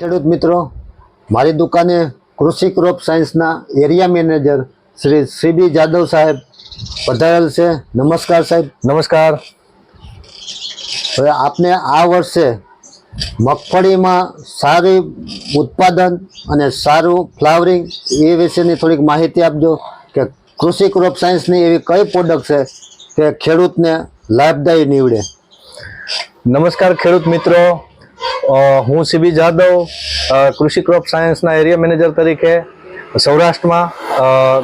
ખેડૂત મિત્રો મારી દુકાને કૃષિ ક્રોપ સાયન્સના area manager Shri CB Jadhav સાહેબ પધારેલ છે. નમસ્કાર સાહેબ. નમસ્કાર. હવે આપને આ વર્ષે મગફળીમાં સારી ઉત્પાદન અને સારું ફ્લાવરિંગ એ વિશેની થોડીક માહિતી આપજો કે કૃષિ ક્રોપ સાયન્સની એવી કઈ પ્રોડક્ટ છે કે ખેડૂતને લાભદાયી નીવડે. નમસ્કાર ખેડૂત મિત્રો. હું સીબી જાદવ કૃષિ ક્રોપ સાયન્સના એરિયા મેનેજર તરીકે સૌરાષ્ટ્રમાં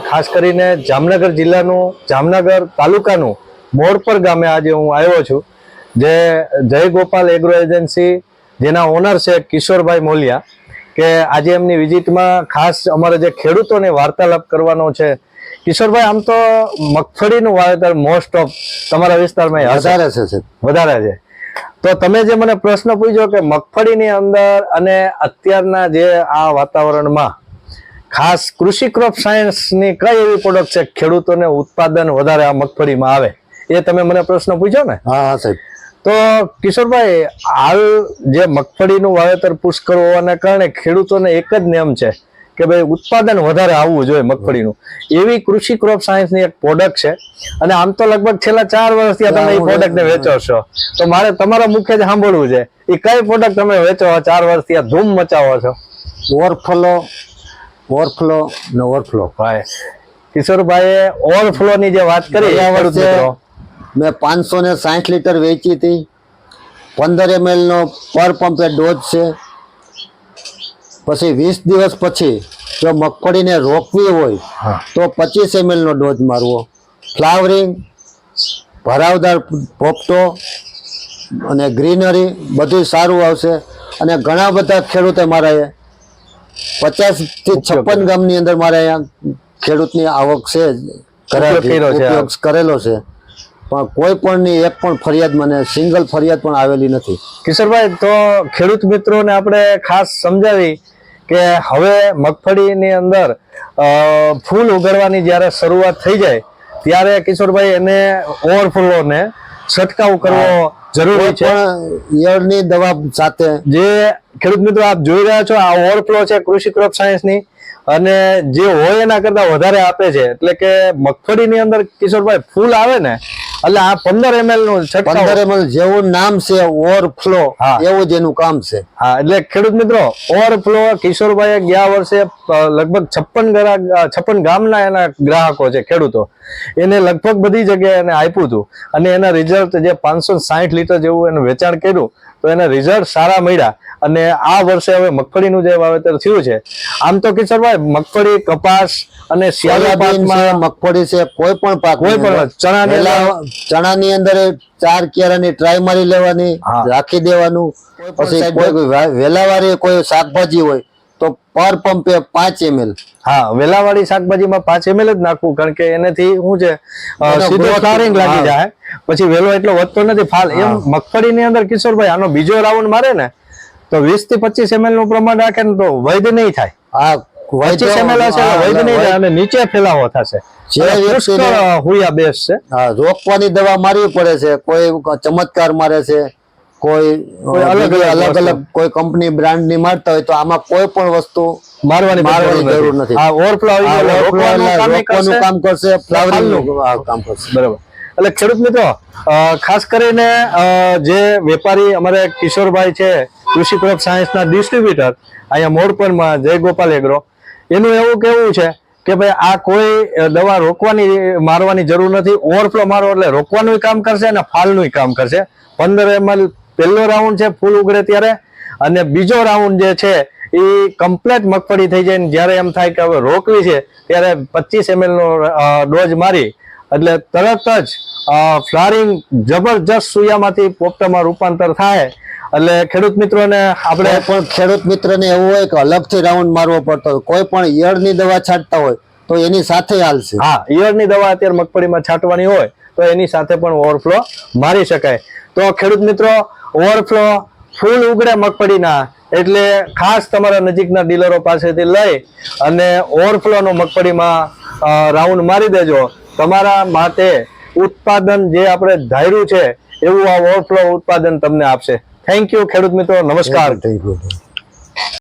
ખાસ કરીને જામનગર જિલ્લાનું જામનગર તાલુકાનું મોરપર ગામે આજે હું આવ્યો છું જે જય ગોપાલ એગ્રો એજન્સી જેના ઓનર છે કિશોરભાઈ મોલિયા કે આજે એમની વિઝિટમાં ખાસ અમારે જે ખેડૂતોને વાર્તાલાપ કરવાનો છે. કિશોરભાઈ આમ તો મગફળીનું વાવેતર મોસ્ટ ઓફ તમારા વિસ્તારમાં વધારે છે વધારે છે. તો તમે જે મને પ્રશ્ન પૂછ્યો કે મગફળીની અંદર અને અત્યારના જે આ વાતાવરણમાં ખાસ કૃષિ ક્રોપ સાયન્સની કઈ એવી પ્રોડક્ટ છે ખેડૂતોને ઉત્પાદન વધારે આ મગફળીમાં આવે એ તમે મને પ્રશ્ન પૂછ્યો ને? હા હા સાહેબ. તો કિશોરભાઈ હાલ જે મગફળીનું વાવેતર પુષ્કળ હોવાના કારણે ખેડૂતોને એક જ નિયમ છે કે ભાઈ ઉત્પાદન વધારે આવવું જોઈએ મગફળીનું. એવી કૃષિ ક્રોપ સાયન્સની એક પ્રોડક્ટ છે. અને આમ તો લગભગ છેલ્લા ચાર વર્ષથી આ તમે એ પ્રોડક્ટને વેચો છો. તો મારે તમારા મુખ્ય જ સાંભળવું છે. એ કઈ પ્રોડક્ટ તમે વેચો છો ચાર વર્ષથી આ ધૂમ મચાવો છો? ઓવરફ્લો ઓવરફ્લો ને ઓવરફ્લો ભાઈ કિશોરભાઈએ ઓવરફ્લોની જે વાત કરી મેં પાંચસો ને સાઠ લીટર વેચી હતી. પંદર એમએલનો પર પંપે ડોઝ છે. પછી વીસ દિવસ પછી જો મગફળીને રોકવી હોય તો પચીસ એમએલનો ડોઝ મારવો. ફ્લાવરિંગ ભરાવદાર પોપટો અને ગ્રીનરી બધું સારું આવશે. અને ઘણા બધા ખેડૂતે મારા પચાસથી છપ્પન ગામની અંદર મારે અહીંયા ખેડૂતની આવક છે. ઉપયોગ કરેલો છે. પણ કોઈ પણની એક પણ ફરિયાદ મને સિંગલ ફરિયાદ પણ આવેલી નથી. કિશોરભાઈ તો ખેડૂત મિત્રોને આપણે ખાસ સમજાવી કે હવે મગફળીની અંદર ફૂલ ઉગાડવાની જ્યારે શરૂઆત થઈ જાય ત્યારે કિશોરભાઈ એને ઓવરફૂલોને છંટકાવ કરવો જરૂરી છે. પણ ઈયળની દવા સાથે. જે ખેડૂત મિત્રો આપ જોઈ રહ્યા છો આ ઓવરફ્લો છે કૃષિ ક્રોપ સાયન્સની અને જે હોય એના કરતા વધારે આપે છે. એટલે કે મગફળીની અંદર કિશોરભાઈ ફૂલ આવે ને એટલે આ પંદર એમએલનું પંદર એમએલ જેવું નામ છે ઓવરફ્લો એવું જ એનું કામ છે. હા એટલે ખેડૂત મિત્રો ઓવરફ્લો કિશોરભાઈ ગયા વર્ષે લગભગ છપ્પન છપ્પન ગામના એના ગ્રાહકો છે ખેડૂતો. એને લગભગ બધી જગ્યાએ એને આપ્યું હતું. અને એના રિઝલ્ટ જે પાંચસો સાહીઠ લીટર જેવું એનું વેચાણ કર્યું તો એના રિઝલ્ટ સારા મળ્યા. અને આ વર્ષે હવે મગફળીનું જે વાવેતર થયું છે આમ તો કિશોરભાઈ મગફળી કપાસ અને શિયાળા પાકમાં મગફળી છે કોઈ પણ પાક કોઈ પણ ચણાની અંદર- ચણાની અંદર ચાર કેરાની ટ્રાય મારી લેવાની રાખી દેવાનું. પછી કોઈ વે- વેલાવાળી કોઈ શાકભાજી હોય તો પર પંપે પાંચ એમએલ. હા વેલાવાળી શાકભાજીમાં પાંચ એમએલ જ નાખવું કારણ કે એનાથી શું છે સીધો ફ્લાવરિંગ લાગી જાય. પછી વેલો એટલો વધતો નથી ફાલ. એમ મગફળીની અંદર કિશોરભાઈ આનો બીજો રાઉન્ડ મારે ને તો વીસથી પચીસ એમએલનું પ્રમાણ રાખે ને તો વૈધ નહીં થાય. આ પચીસ એમએલ હશે વૈધ નહીં થાય અને નીચે ફેલાવો થશે. જે હુયા બેસ છે. હા, રોકવાની દવા મારવી પડે છે કોઈ ચમત્કાર મારે છે. કોઈ અલગ અલગ અલગ કોઈ કંપની બ્રાન્ડની મારતા હોય તો આમાં કોઈ પણ વસ્તુ મારવાની મારવાની જરૂર નથી. આ ઓવરફ્લો રોકવાનું કામ કરશે. ફ્લાવરિંગ. કામ કરશે. બરાબર. એટલે ખેડૂત મિત્રો ખાસ કરીને જે વેપારી અમારે કિશોરભાઈ છે કૃષિ ક્રોપ સાયન્સના ડિસ્ટ્રીબ્યુટર અહીંયા મોડપરમાં જય ગોપાલ એગ્રો એનું એવું કેવું છે કે ભાઈ આ કોઈ દવા રોકવાની મારવાની જરૂર નથી. ઓવરફ્લો મારો એટલે રોકવાનું કામ કરશે અને ફાલનું કામ કરશે. પંદર એમએલ પહેલો રાઉન્ડ છે ફૂલ ઉગડે ત્યારે. અને બીજો રાઉન્ડ જે છે એ કમ્પ્લેટ મગફળી થઈ જાય ને જ્યારે એમ થાય કે હવે રોકવી છે ત્યારે પચીસ એમએલ નો ડોઝ મારી. એટલે તરત જ ફ્લારિંગ જબરજસ્ત સુયામાંથી પોપટામાં રૂપાંતર થાય. એટલે ખેડૂત મિત્રોને આપણે પણ ખેડૂત મિત્રને એવું હોય કે અલગથી રાઉન્ડ મારવો પડતો હોય કોઈ પણ ઈયળની દવા છાંટતા હોય તો એની સાથે હાલશે. હા ઈયળની દવા અત્યારે મગફળીમાં છાંટવાની હોય તો એની સાથે પણ ઓવરફ્લો મારી શકાય. તો ખેડૂત મિત્રો, ઓવરફ્લો ફૂલ ઉગડે મગફળીના, એટલે ખાસ તમારા નજીકના ડીલરો પાસેથી લઈ અને ઓવરફ્લોનો મગફળીમાં રાઉન્ડ મારી દેજો. તમારા માટે ઉત્પાદન જે આપણે ધાર્યું છે, એવું આ ઓવરફ્લો ઉત્પાદન તમને આપશે. થેન્ક યુ ખેડૂત મિત્રો. નમસ્કાર. Thank you.